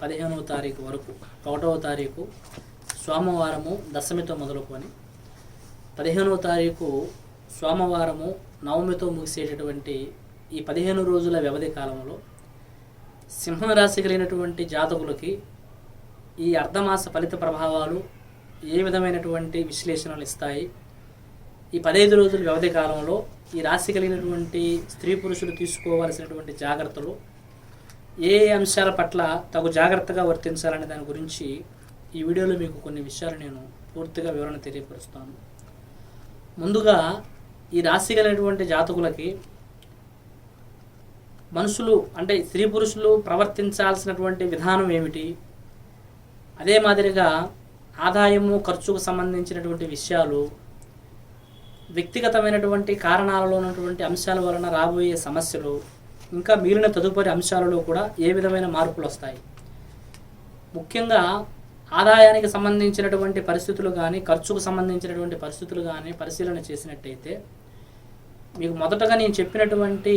పదిహేనవ తారీఖు వరకు ఒకటవ తారీఖు సోమవారము దశమితో మొదలుకొని పదిహేనవ తారీఖు సోమవారము నవమితో ముగిసేటటువంటి ఈ పదిహేను రోజుల వ్యవధి కాలంలో సింహరాశి కలిగినటువంటి జాతకులకి ఈ అర్ధమాస ఫలిత ప్రభావాలు ఏ విధమైనటువంటి విశ్లేషణలు ఇస్తాయి? ఈ పదహైదు రోజుల వ్యవధి కాలంలో ఈ రాశి కలిగినటువంటి స్త్రీ పురుషులు తీసుకోవాల్సినటువంటి జాగ్రత్తలు ఏ ఏ అంశాల పట్ల తగు జాగ్రత్తగా వర్తించాలనే దాని గురించి ఈ వీడియోలో మీకు కొన్ని విషయాలు నేను పూర్తిగా వివరణ తెలియపరుస్తాను. ముందుగా ఈ రాశి కలిగినటువంటి జాతకులకి మనుషులు అంటే స్త్రీ పురుషులు ప్రవర్తించాల్సినటువంటి విధానం ఏమిటి? అదే మాదిరిగా ఆదాయము ఖర్చుకు సంబంధించినటువంటి విషయాలు వ్యక్తిగతమైనటువంటి కారణాలలో ఉన్నటువంటి అంశాల వలన రాబోయే సమస్యలు ఇంకా మిగిలిన తదుపరి అంశాలలో కూడా ఏ విధమైన మార్పులు వస్తాయి? ముఖ్యంగా ఆదాయానికి సంబంధించినటువంటి పరిస్థితులు కానీ ఖర్చుకు సంబంధించినటువంటి పరిస్థితులు కానీ పరిశీలన చేసినట్టయితే మీకు మొదటగా నేను చెప్పినటువంటి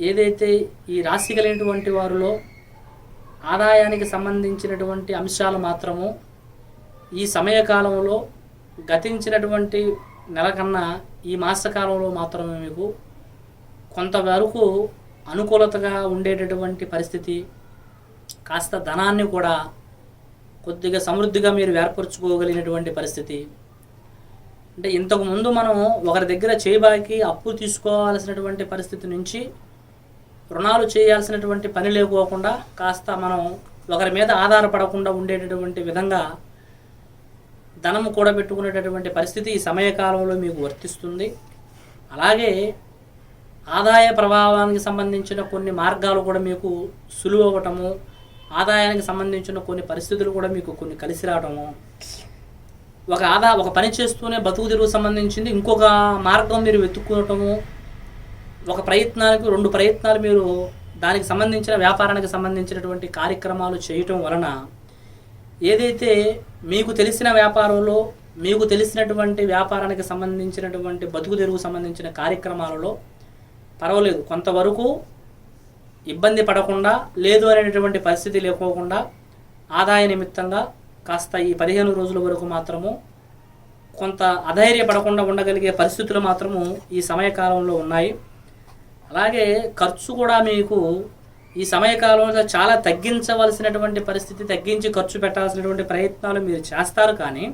ఏదైతే ఈ రాశి కలిగినటువంటి వారిలో ఆదాయానికి సంబంధించినటువంటి అంశాలు మాత్రము ఈ సమయకాలంలో గతించినటువంటి నెల కన్నా ఈ మాసకాలంలో మాత్రమే మీకు కొంతవరకు అనుకూలతగా ఉండేటటువంటి పరిస్థితి కాస్త ధనాన్ని కూడా కొద్దిగా సమృద్ధిగా మీరు ఏర్పరచుకోగలిగినటువంటి పరిస్థితి. అంటే ఇంతకుముందు మనం ఒకరి దగ్గర చేయబాకి అప్పు తీసుకోవాల్సినటువంటి పరిస్థితి నుంచి రుణాలు చేయాల్సినటువంటి పని లేకోకుండా కాస్త మనం ఒకరి మీద ఆధారపడకుండా ఉండేటటువంటి విధంగా ధనము కూడబెట్టుకునేటటువంటి పరిస్థితి ఈ సమయకాలంలో మీకు వర్తిస్తుంది. అలాగే ఆదాయ ప్రభావానికి సంబంధించిన కొన్ని మార్గాలు కూడా మీకు సులువు అవ్వటము ఆదాయానికి సంబంధించిన కొన్ని పరిస్థితులు కూడా మీకు కొన్ని కలిసి రావటము. ఒక ఆదా ఒక పని చేస్తూనే బతుకు తెరువు సంబంధించింది ఇంకొక మార్గం మీరు వెతుక్కోవటము ఒక ప్రయత్నానికి రెండు ప్రయత్నాలు మీరు దానికి సంబంధించిన వ్యాపారానికి సంబంధించినటువంటి కార్యక్రమాలు చేయటం వలన ఏదైతే మీకు తెలిసిన వ్యాపారంలో మీకు తెలిసినటువంటి వ్యాపారానికి సంబంధించినటువంటి బతుకు తెరువు సంబంధించిన కార్యక్రమాలలో పర్వాలేదు. కొంతవరకు ఇబ్బంది పడకుండా లేదు అనేటటువంటి పరిస్థితి లేకోకుండా ఆదాయ నిమిత్తంగా కాస్త ఈ పదిహేను రోజుల వరకు మాత్రము కొంత అధైర్యపడకుండా ఉండగలిగే పరిస్థితులు మాత్రము ఈ సమయకాలంలో ఉన్నాయి. అలాగే ఖర్చు కూడా మీకు ఈ సమయకాలంలో చాలా తగ్గించవలసినటువంటి పరిస్థితి తగ్గించి ఖర్చు పెట్టాల్సినటువంటి ప్రయత్నాలు మీరు చేస్తారు కానీ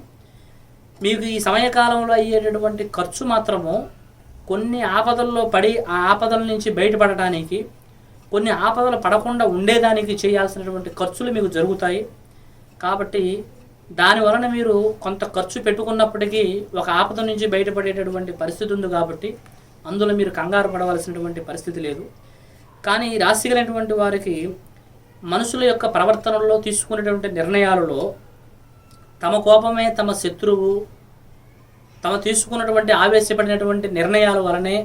మీకు ఈ సమయకాలంలో అయ్యేటటువంటి ఖర్చు మాత్రము కొన్ని ఆపదల్లో పడి ఆ ఆపదల నుంచి బయటపడటానికి కొన్ని ఆపదలు పడకుండా ఉండేదానికి చేయాల్సినటువంటి ఖర్చులు మీకు జరుగుతాయి. కాబట్టి దాని వలన మీరు కొంత ఖర్చు పెట్టుకున్నప్పటికీ ఒక ఆపద నుంచి బయటపడేటటువంటి పరిస్థితి ఉంది కాబట్టి అందులో మీరు కంగారు పడవలసినటువంటి పరిస్థితి లేదు. కానీ ఈ వారికి మనుషుల యొక్క ప్రవర్తనలో తీసుకునేటువంటి నిర్ణయాలలో తమ కోపమే తమ శత్రువు తమ తీసుకున్నటువంటి ఆవేశపడినటువంటి నిర్ణయాల వలనే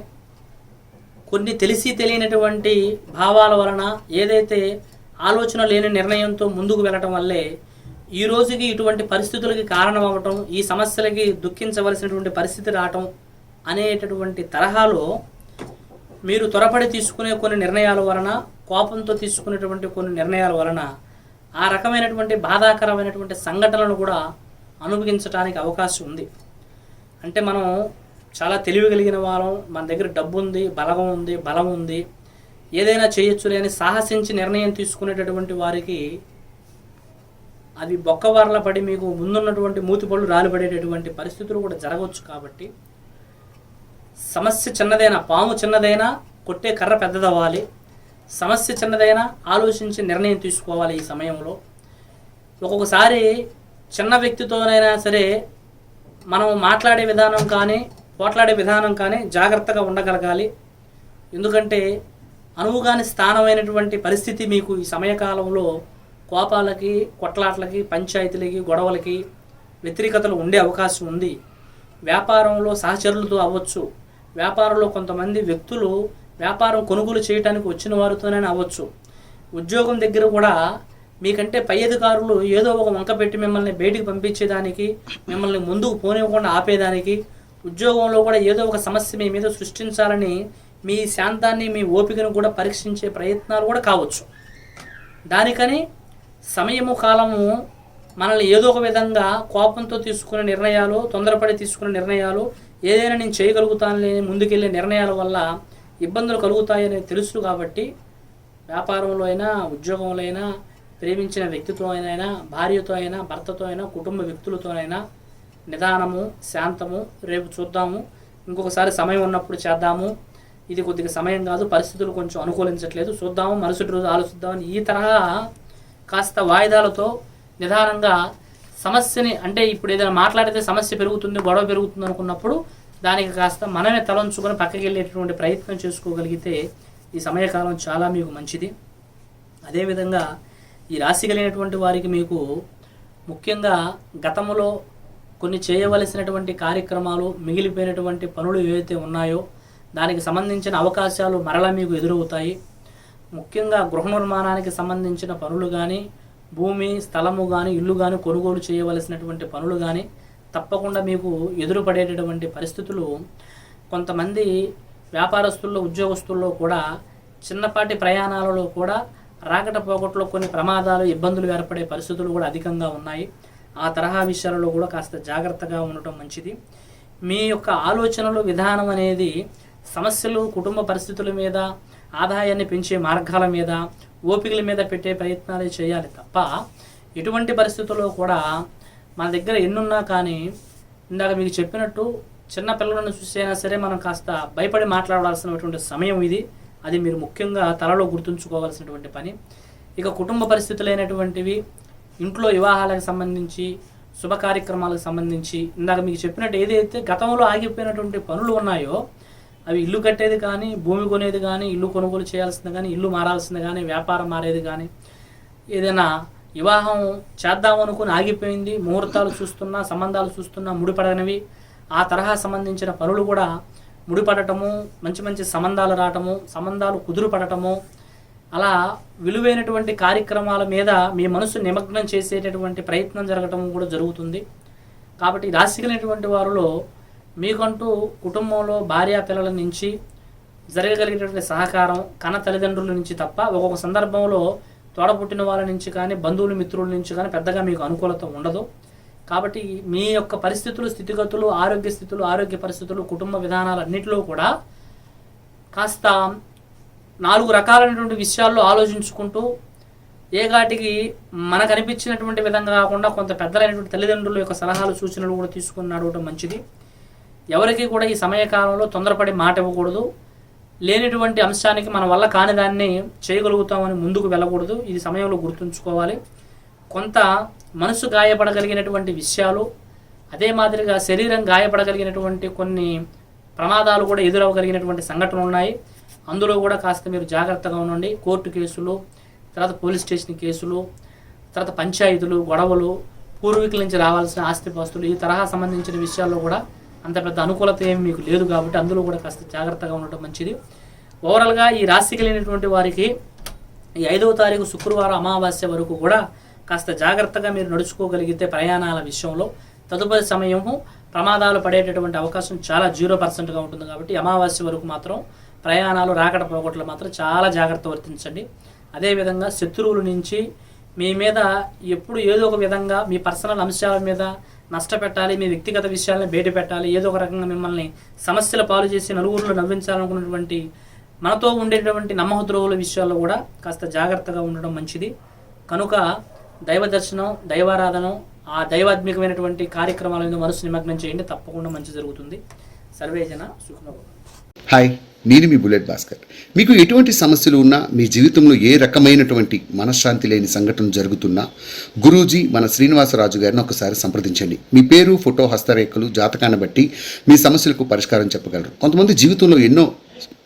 కొన్ని తెలిసి తెలియనటువంటి భావాల వలన ఏదైతే ఆలోచన లేని నిర్ణయంతో ముందుకు వెళ్ళటం వల్లే ఈ రోజుకి ఇటువంటి పరిస్థితులకి కారణం అవ్వటం ఈ సమస్యలకి దుఃఖించవలసినటువంటి పరిస్థితి రావటం అనేటటువంటి తరహాలో మీరు త్వరపడి తీసుకునే కొన్ని నిర్ణయాల వలన కోపంతో తీసుకునేటువంటి కొన్ని నిర్ణయాల వలన ఆ రకమైనటువంటి బాధాకరమైనటువంటి సంఘటనలను కూడా అనుభవించడానికి అవకాశం ఉంది. అంటే మనం చాలా తెలివి కలిగిన వాళ్ళం. మన దగ్గర డబ్బు ఉంది బలగం ఉంది బలం ఉంది. ఏదైనా చేయొచ్చులే లేని సాహసించి నిర్ణయం తీసుకునేటటువంటి వారికి అది బొక్కవార్ల పడి మీకు ముందున్నటువంటి మూతిపళ్ళు రాలిపడేటటువంటి పరిస్థితులు కూడా జరగవచ్చు కాబట్టి సమస్య చిన్నదైనా పాము చిన్నదైనా కొట్టే కర్ర పెద్దదవ్వాలి. సమస్య చిన్నదైనా ఆలోచించి నిర్ణయం తీసుకోవాలి ఈ సమయంలో. ఒక్కొక్కసారి చిన్న వ్యక్తితోనైనా సరే మనం మాట్లాడే విధానం కానీ పోట్లాడే విధానం కానీ జాగ్రత్తగా ఉండగలగాలి. ఎందుకంటే అనువుగాని స్థానమైనటువంటి పరిస్థితి మీకు ఈ సమయకాలంలో కోపాలకి కొట్లాట్లకి పంచాయతీలకి గొడవలకి వ్యతిరేకతలు ఉండే అవకాశం ఉంది. వ్యాపారంలో సహచరులతో అవ్వచ్చు. వ్యాపారంలో కొంతమంది వ్యక్తులు వ్యాపారం కొనుగోలు చేయడానికి వచ్చిన వారితోనే అవ్వచ్చు. ఉద్యోగం దగ్గర కూడా మీకంటే పై అధికారులు ఏదో ఒక వంక పెట్టి మిమ్మల్ని బయటికి పంపించేదానికి మిమ్మల్ని ముందుకు పోనివ్వకుండా ఆపేదానికి ఉద్యోగంలో కూడా ఏదో ఒక సమస్య మీ మీద సృష్టించాలని మీ శాంతాన్ని మీ ఓపికను కూడా పరీక్షించే ప్రయత్నాలు కూడా కావచ్చు. దానికని సమయము కాలము మనల్ని ఏదో ఒక విధంగా కోపంతో తీసుకునే నిర్ణయాలు తొందరపడి తీసుకునే నిర్ణయాలు ఏదైనా నేను చేయగలుగుతానని ముందుకెళ్ళే నిర్ణయాల వల్ల ఇబ్బందులు కలుగుతాయని తెలుసు కాబట్టి వ్యాపారంలో అయినా ఉద్యోగంలో అయినా ప్రేమించిన వ్యక్తితో అయినా భార్యతో అయినా భర్తతో అయినా కుటుంబ వ్యక్తులతోనైనా నిదానము శాంతము రేపు చూద్దాము ఇంకొకసారి సమయం ఉన్నప్పుడు చేద్దాము. ఇది కొద్దిగా సమయం కాదు పరిస్థితులు కొంచెం అనుకూలించట్లేదు. చూద్దాము మరుసటి రోజు ఆలోచిద్దామని ఈ తరహా కాస్త వాయిదాలతో నిదానంగా సమస్యని అంటే ఇప్పుడు ఏదైనా మాట్లాడితే సమస్య పెరుగుతుంది గొడవ పెరుగుతుంది అనుకున్నప్పుడు దానికి కాస్త మనమే తలంచుకొని పక్కకి వెళ్ళేటటువంటి ప్రయత్నం చేసుకోగలిగితే ఈ సమయకాలం చాలా మీకు మంచిది. అదేవిధంగా ఈ రాశి కలిగినటువంటి వారికి మీకు ముఖ్యంగా గతంలో కొన్ని చేయవలసినటువంటి కార్యక్రమాలు మిగిలిపోయినటువంటి పనులు ఏవైతే ఉన్నాయో దానికి సంబంధించిన అవకాశాలు మరలా మీకు ఎదురవుతాయి. ముఖ్యంగా గృహ నిర్మాణానికి సంబంధించిన పనులు కానీ భూమి స్థలము కానీ ఇల్లు కానీ కొనుగోలు చేయవలసినటువంటి పనులు కానీ తప్పకుండా మీకు ఎదురుపడేటటువంటి పరిస్థితులు కొంతమంది వ్యాపారస్తుల్లో ఉద్యోగస్తుల్లో కూడా చిన్నపాటి ప్రయాణాలలో కూడా రాకట పోకట్లో కొన్ని ప్రమాదాలు ఇబ్బందులు ఏర్పడే పరిస్థితులు కూడా అధికంగా ఉన్నాయి. ఆ తరహా విషయాలలో కూడా కాస్త జాగ్రత్తగా ఉండటం మంచిది. మీ యొక్క ఆలోచనలు విధానం అనేది సమస్యలు కుటుంబ పరిస్థితుల మీద ఆదాయాన్ని పెంచే మార్గాల మీద ఓపికల మీద పెట్టే ప్రయత్నాలే చేయాలి తప్ప ఎటువంటి పరిస్థితుల్లో కూడా మన దగ్గర ఎన్నున్నా కానీ ఇందాక మీకు చెప్పినట్టు చిన్న పిల్లలను చూసైనా సరే మనం కాస్త భయపడి మాట్లాడాల్సినటువంటి సమయం ఇది. అది మీరు ముఖ్యంగా తలలో గుర్తుంచుకోవాల్సినటువంటి పని. ఇక కుటుంబ పరిస్థితులైనటువంటివి ఇంట్లో వివాహాలకు సంబంధించి శుభ కార్యక్రమాలకు సంబంధించి ఇందాక మీకు చెప్పినట్టు ఏదైతే గతంలో ఆగిపోయినటువంటి పనులు ఉన్నాయో అవి ఇల్లు కట్టేది కానీ భూమి కొనేది కానీ ఇల్లు కొనుగోలు చేయాల్సింది కానీ ఇల్లు మారాల్సింది కానీ వ్యాపారం మారేది కానీ ఏదైనా వివాహం చేద్దాం అనుకుని ఆగిపోయింది ముహూర్తాలు చూస్తున్నా సంబంధాలు చూస్తున్నా ముడిపడనివి ఆ తరహా సంబంధించిన పనులు కూడా ముడిపడటము మంచి మంచి సంబంధాలు రావటము సంబంధాలు కుదురుపడటము అలా విలువైనటువంటి కార్యక్రమాల మీద మీ మనసు నిమగ్నం చేసేటటువంటి ప్రయత్నం జరగటం కూడా జరుగుతుంది. కాబట్టి ఈ రాశి కలిగినటువంటి వారిలో మీకంటూ కుటుంబంలో భార్య పిల్లల నుంచి జరగగలిగినటువంటి సహకారం కన్న తల్లిదండ్రుల నుంచి తప్ప ఒక్కొక్క సందర్భంలో తోడపుట్టిన వాళ్ళ నుంచి కానీ బంధువులు మిత్రుల నుంచి కానీ పెద్దగా మీకు అనుకూలత ఉండదు. కాబట్టి మీ యొక్క పరిస్థితులు స్థితిగతులు ఆరోగ్య స్థితులు ఆరోగ్య పరిస్థితులు కుటుంబ విధానాలు అన్నింటిలో కూడా కాస్త నాలుగు రకాలైనటువంటి విషయాల్లో ఆలోచించుకుంటూ ఏగాటికి మనకు అనిపించినటువంటి విధంగా కాకుండా కొంత పెద్దలైనటువంటి తల్లిదండ్రుల యొక్క సలహాలు సూచనలు కూడా తీసుకుని అడగడం మంచిది. ఎవరికి కూడా ఈ సమయకాలంలో తొందరపడి మాట ఇవ్వకూడదు. లేనిటువంటి అంశానికి మన వల్ల కాని దాన్ని చేయగలుగుతామని ముందుకు వెళ్ళకూడదు. ఇది సమయంలో గుర్తుంచుకోవాలి. కొంత మనసు గాయపడగలిగినటువంటి విషయాలు అదే మాదిరిగా శరీరం గాయపడగలిగినటువంటి కొన్ని ప్రమాదాలు కూడా ఎదురవగలిగినటువంటి సంఘటనలు ఉన్నాయి. అందులో కూడా కాస్త మీరు జాగ్రత్తగా ఉండండి. కోర్టు కేసులు తర్వాత పోలీస్ స్టేషన్ కేసులు తర్వాత పంచాయతీలు గొడవలు పూర్వీకుల నుంచి రావాల్సిన ఆస్తిపాస్తులు ఈ తరహా సంబంధించిన విషయాల్లో కూడా అంత పెద్ద అనుకూలత ఏమి మీకు లేదు కాబట్టి అందులో కూడా కాస్త జాగ్రత్తగా ఉండటం మంచిది. ఓవరాల్గా ఈ రాశి కలిగినటువంటి వారికి ఈ ఐదవ తారీఖు శుక్రవారం అమావాస్య వరకు కూడా కాస్త జాగ్రత్తగా మీరు నడుచుకోగలిగితే ప్రయాణాల విషయంలో తదుపరి సమయము ప్రమాదాలు పడేటటువంటి అవకాశం చాలా జీరో పర్సెంట్గా ఉంటుంది కాబట్టి అమావాస్య వరకు మాత్రం ప్రయాణాలు రాకడ పోగొట్లు మాత్రం చాలా జాగ్రత్త వర్తించండి. అదేవిధంగా శత్రువుల నుంచి మీ మీద ఎప్పుడు ఏదో ఒక విధంగా మీ పర్సనల్ అంశాల మీద నష్టపెట్టాలి మీ వ్యక్తిగత విషయాలను బయట పెట్టాలి ఏదో ఒక రకంగా మిమ్మల్ని సమస్యల పాలు చేసి నలుగురిలో నవ్వించాలనుకున్నటువంటి మనతో ఉండేటువంటి నమ్మహద్రోవుల విషయాల్లో కూడా కాస్త జాగ్రత్తగా ఉండడం మంచిది. కనుక దైవ దర్శనం దైవారాధనం ఆ దైవాత్మికమైనటువంటి కార్యక్రమాల మీద మనసు నిమగ్నం చేయండి తప్పకుండా మంచి జరుగుతుంది. సర్వేజన సుఖనభవం హాయ్ నేను మీ బుల్లెట్ భాస్కర్. మీకు ఎటువంటి సమస్యలు ఉన్నా మీ జీవితంలో ఏ రకమైనటువంటి మనశ్శాంతి లేని సంఘటన జరుగుతున్నా గురూజీ మన శ్రీనివాసరాజు గారిని ఒకసారి సంప్రదించండి. మీ పేరు ఫోటో హస్తరేఖలు జాతకాన్ని బట్టి మీ సమస్యలకు పరిష్కారం చెప్పగలరు. కొంతమంది జీవితంలో ఎన్నో